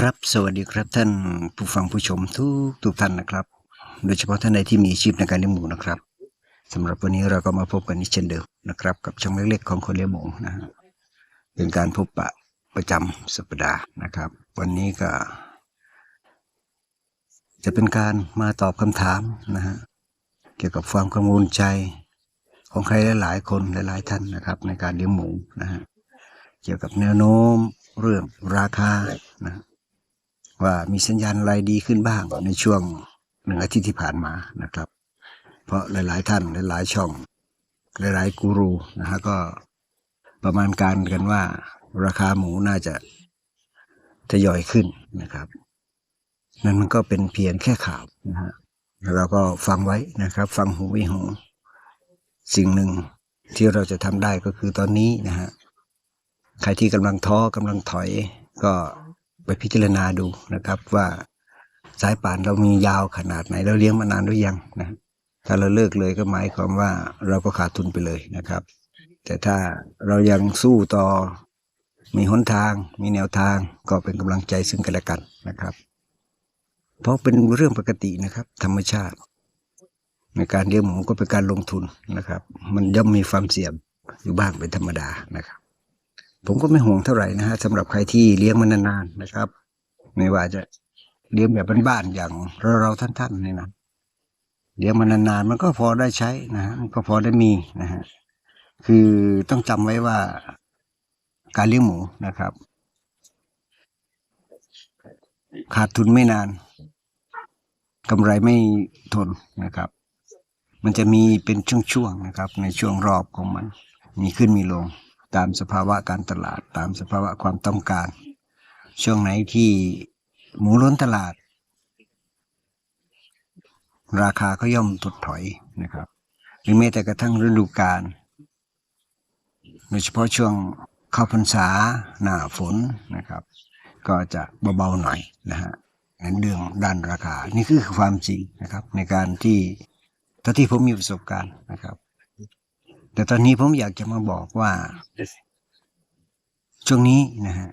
ครับ สวัสดีครับท่านผู้ฟังผู้ชมทุกทุกท่านนะครับ โดยเฉพาะท่านใดที่มีอาชีพในการเลี้ยงหมูนะครับสำหรับวันนี้เราก็มาพบกันอีกเช่นเดิมนะครับ กับช่องเล็กๆของคนเลี้ยงหมูนะฮะเป็นการพบปะประจำสัปดาห์นะครับ วันนี้ก็ จะเป็นการมาตอบคำถามนะฮะเกี่ยวกับความกังวลใจของใครหลายๆคนหลายๆท่านนะครับ ในการเลี้ยงหมูนะฮะเกี่ยวกับแนวโน้มเรื่องราคานะ ว่ามีสัญญาณอะไรดีขึ้นบ้างในช่วงหนึ่งอาทิตย์ที่ผ่านมานะครับ เพราะหลาย ๆ ท่านหลาย ๆ ช่อง หลาย ๆ กูรูนะฮะก็ประมาณการกันว่า ราคาหมูน่าจะทยอยขึ้นนะครับ นั่นมันก็เป็นเพียงแค่ข่าวนะฮะเราก็ฟังไว้นะครับ ฟังหูไว้หูสิ่งหนึ่งที่เราจะทำได้ก็คือตอนนี้นะฮะใครที่กำลังท้อกำลังถอยก็ ไปพิจารณาดูนะครับ ว่าสายป่านเรามียาวขนาดไหนเราเลี้ยงมานานหรือยังนะถ้าเราเลิกเลยก็หมายความว่าเราก็ขาดทุนไปเลยนะครับ แต่ถ้าเรายังสู้ต่อมีหนทาง มีแนวทางก็เป็นกำลังใจซึ่งกันและกันนะครับ เพราะเป็นเรื่องปกตินะครับ ธรรมชาติ ในการเลี้ยงหมูก็เป็นการลงทุนนะครับ มันย่อมมีความเสี่ยงอยู่บ้างเป็นธรรมดานะครับ ผมก็ไม่ห่วงเท่าไหร่นะฮะสำหรับใครที่เลี้ยงมานนานๆนะครับ ไม่ว่าจะเลี้ยงแบบบ้านๆอย่างเราเราๆท่านๆเนี่ยนะเลี้ยงมานนานๆมันก็พอได้ใช้นะฮะมันก็พอได้มีนะฮะคือต้องจำไว้ว่าการเลี้ยงหมูนะครับ ขาดทุนไม่นานกำไรไม่ทนนะครับ มันจะมีเป็นช่วงๆนะครับ ในช่วงรอบของมัน มีขึ้นมีลง ตามสภาวะการตลาดตามสภาวะความต้องการ ช่วงไหนที่หมูล้นตลาด ราคาก็ย่อมถดถอยนะครับหรือแม้แต่กระทั่งฤดูกาลโดยเฉพาะช่วงเข้าพรรษาหน้าฝนนะครับ ก็จะเบาๆหน่อยนะฮะในเรื่องด้านราคา นี่คือความจริงนะครับ ในการที่เท่าที่ผมมีประสบการณ์นะครับ แต่ตอนนี้ผมอยากจะมาบอกว่า ช่วงนี้นะฮะ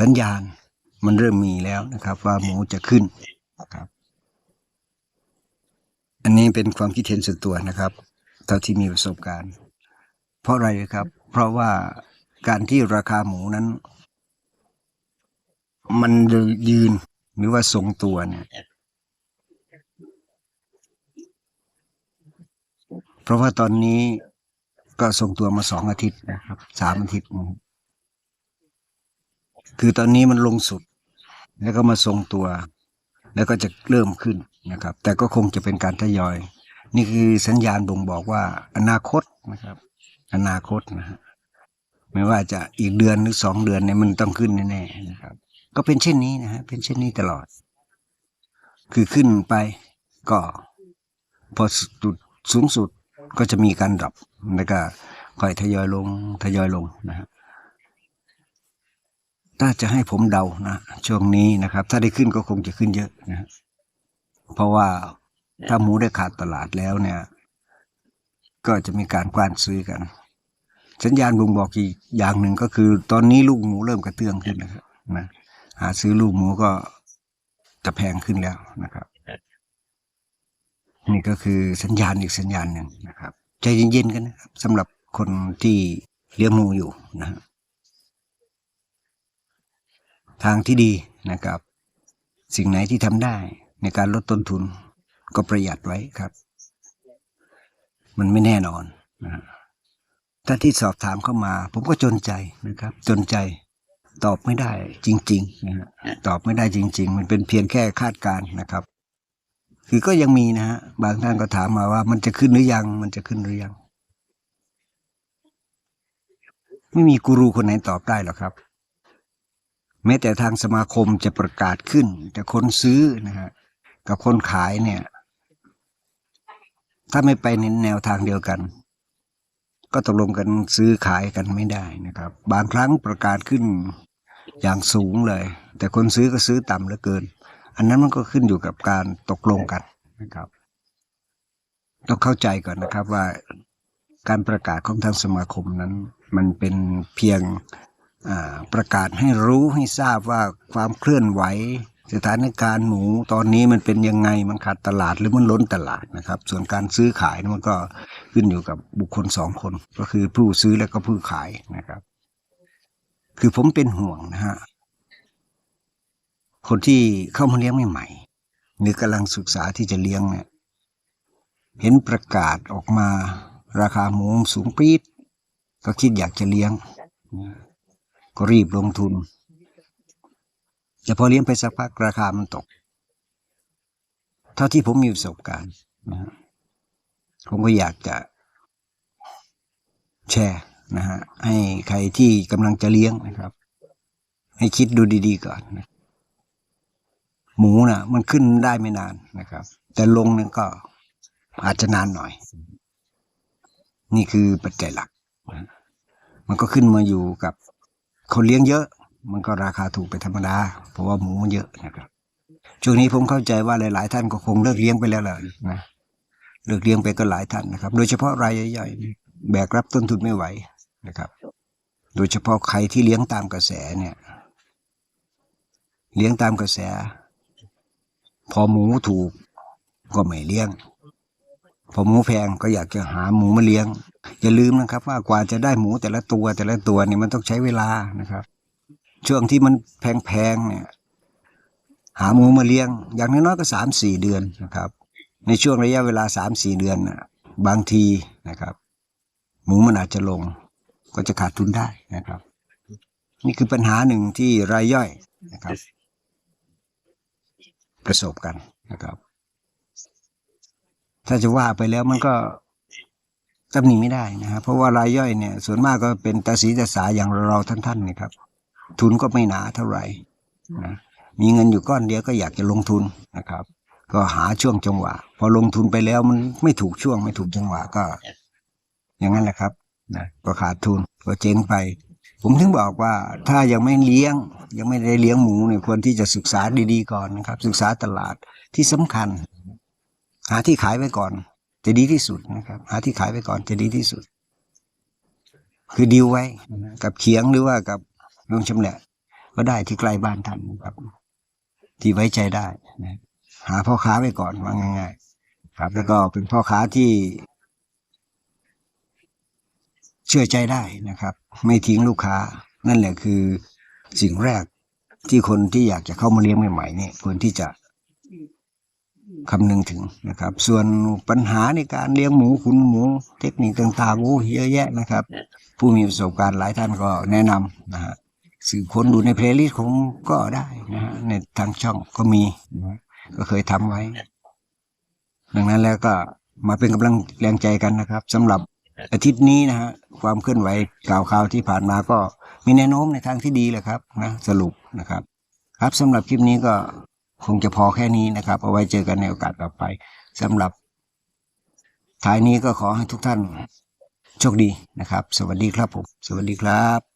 สัญญาณมันเริ่มมีแล้วนะครับ ว่าหมูจะขึ้นนะครับ อันนี้เป็นความคิดเห็นส่วนตัวนะครับ เท่าที่มีประสบการณ์ เพราะอะไรครับ เพราะว่าการที่ราคาหมูนั้น มันยืนหรือว่าทรงตัวเนี่ย เพราะว่าตอนนี้ก็ทรงตัวมาสองอาทิตย์นะครับสามอาทิตย์นะครับคือตอนนี้มันลงสุด แล้วก็มาทรงตัว แล้วก็จะเริ่มขึ้นนะครับ แต่ก็คงจะเป็นการทยอย นี่คือสัญญาณบ่งบอกว่าอนาคตนะครับ อนาคตนะฮะไม่ว่าจะอีกเดือนหรือสองเดือนเนี่ยมันต้องขึ้นแน่ๆนะครับ ก็เป็นเช่นนี้นะฮะเป็นเช่นนี้ตลอด คือขึ้นไปก็พอจุดสูงสุด ก็จะมีการดรอปแล้วก็ค่อยทยอยลงทยอยลงนะฮะถ้าจะให้ผมเดานะช่วงนี้นะครับ ถ้าได้ขึ้นก็คงจะขึ้นเยอะนะฮะเพราะว่าถ้าหมูได้ขาดตลาดแล้วเนี่ย ก็จะมีการกว้านซื้อกัน สัญญาณบ่งบอกอีกอย่างหนึ่งก็คือ ตอนนี้ลูกหมูเริ่มกระเตื้องขึ้นนะครับนะหาซื้อลูกหมูก็จะแพงขึ้นแล้วนะครับ นี่ก็คือสัญญาณอีกสัญญาณหนึ่งนะครับ ใจเย็นๆกันนะครับสำหรับคนที่เลี้ยงหมูอยู่นะฮะทางที่ดีนะครับ สิ่งไหนที่ทำได้ในการลดต้นทุนก็ประหยัดไว้ครับ มันไม่แน่นอนนะฮะถ้าที่สอบถามเข้ามา ผมก็จนใจนะครับ จนใจตอบไม่ได้จริงๆนะฮะตอบไม่ได้จริง ๆ มันเป็นเพียงแค่คาดการณ์นะครับ คือก็ยังมีนะฮะบางท่านก็ถามมาว่า มันจะขึ้นหรือยัง มันจะขึ้นหรือยัง ไม่มีกูรูคนไหนตอบได้หรอกครับ แม้แต่ทางสมาคมจะประกาศขึ้น แต่คนซื้อนะฮะกับคนขายเนี่ย ถ้าไม่ไปในแนวทางเดียวกัน ก็ตกลงกันซื้อขายกันไม่ได้นะครับ บางครั้งประกาศขึ้นอย่างสูงเลย แต่คนซื้อก็ซื้อต่ำเหลือเกิน อันนั้นมันก็ขึ้นอยู่กับการตกลงกันนะครับ ต้องเข้าใจก่อนนะครับว่าการประกาศของทางสมาคมนั้น มันเป็นเพียงอ่าประกาศให้รู้ให้ทราบว่าความเคลื่อนไหว สถานการณ์หมูตอนนี้มันเป็นยังไงมันขาดตลาดหรือมันล้นตลาดนะครับ ส่วนการซื้อขายมันก็ขึ้นอยู่กับบุคคลสองคน ก็คือผู้ซื้อและก็ผู้ขายนะครับ คือผมเป็นห่วงนะฮะ คนที่เข้ามาเลี้ยงใหม่ๆหรือกำลังศึกษาที่จะเลี้ยงเนี่ยเห็นประกาศออกมา ราคาหมูสูงปี๊ดก็คิดอยากจะเลี้ยง ก็รีบลงทุน แต่พอเลี้ยงไปสักพักราคามันตก เท่าที่ผมมีประสบการณ์นะผมก็อยากจะ แชร์นะฮะให้ใครที่กำลังจะเลี้ยงนะครับ ให้คิดดูดีๆก่อนนะ หมูน่ะ มันขึ้นได้ไม่นานนะครับ แต่ลงเนี่ยก็อาจจะนานหน่อย นี่คือปัจจัยหลัก มันก็ขึ้นมาอยู่กับคนเลี้ยงเยอะ มันก็ราคาถูกไปธรรมดา เพราะว่าหมูเยอะนะครับ ช่วงนี้ผมเข้าใจว่าหลาย ๆ ท่านก็คงเลิกเลี้ยงไปแล้วแหละนะเลิกเลี้ยงไปก็หลายท่านนะครับ โดยเฉพาะรายใหญ่ๆแบกรับต้นทุนไม่ไหวนะครับ โดยเฉพาะใครที่เลี้ยงตามกระแสเนี่ย เลี้ยงตามกระแส พอหมูถูกก็ไม่เลี้ยง พอหมูแพงก็อยากจะหาหมูมาเลี้ยง อย่าลืมนะครับ ว่ากว่าจะได้หมูแต่ละตัวแต่ละตัวเนี่ยมันต้องใช้เวลานะครับ ช่วงที่มันแพงๆเนี่ย หาหมูมาเลี้ยง อย่างน้อยๆก็สามสี่เดือนนะครับ ในช่วงระยะเวลาสามสี่เดือนน่ะบางทีนะครับ หมูมันอาจจะลง ก็จะขาดทุนได้นะครับ นี่คือปัญหาหนึ่งที่รายย่อยนะครับ ประสบกันนะครับ ถ้าจะว่าไปแล้วมันก็ตำหนิไม่ได้นะครับเพราะว่ารายย่อยเนี่ย ส่วนมากก็เป็นตาสีตาสาอย่างเราท่านๆนี่ครับ ทุนก็ไม่หนาเท่าไหร่นะมีเงินอยู่ก้อนเดียวก็อยากจะลงทุนนะครับ ก็หาช่วงจังหวะ พอลงทุนไปแล้วมันไม่ถูกช่วงไม่ถูกจังหวะก็ อย่างนั้นแหละครับนะก็ขาดทุนก็เจ๊งไป ผมถึงบอกว่าถ้ายังไม่เลี้ยง ยังไม่ได้เลี้ยงหมูเนี่ยควรที่จะศึกษาดีๆก่อนนะครับ ศึกษาตลาดที่สำคัญ หาที่ขายไว้ก่อน จะดีที่สุดนะครับ หาที่ขายไว้ก่อนจะดีที่สุด คือดีลไว้กับเขียงหรือว่ากับโรงชำแหละก็ได้ที่ใกล้บ้านท่านนะครับ ที่ไว้ใจได้นะหาพ่อค้าไว้ก่อนว่าง่าย ๆ ครับ แล้วก็เป็นพ่อค้าที่ ชื่อใจได้นะครับ ไม่ทิ้งลูกค้า นั่นแหละคือสิ่งแรกที่คนที่อยากจะเข้ามาเลี้ยงใหม่ๆเนี่ยควรที่จะคำนึงถึงนะครับ ส่วนปัญหาในการเลี้ยงหมูขุนหมู เทคนิคต่างๆโอ้เยอะแยะนะครับ ผู้มีประสบการณ์หลายท่านก็แนะนำนะฮะสื่อคนดูในเพลย์ลิสต์ของก็ได้นะฮะในทางช่องก็มีนะฮะก็เคยทำไว้ ดังนั้นแล้วก็มาเป็นกำลังแรงใจกันนะครับสำหรับ อาทิตย์นี้นะฮะความเคลื่อนไหวข่าวข่าวที่ผ่านมาก็มีแนวโน้มในทางที่ดีแหละครับนะสรุปนะครับ ครับสำหรับคลิปนี้ก็คงจะพอแค่นี้นะครับ เอาไว้เจอกันในโอกาสต่อไปสำหรับท้ายนี้ก็ขอให้ทุกท่านโชคดีนะครับ สวัสดีครับผม สวัสดีครับ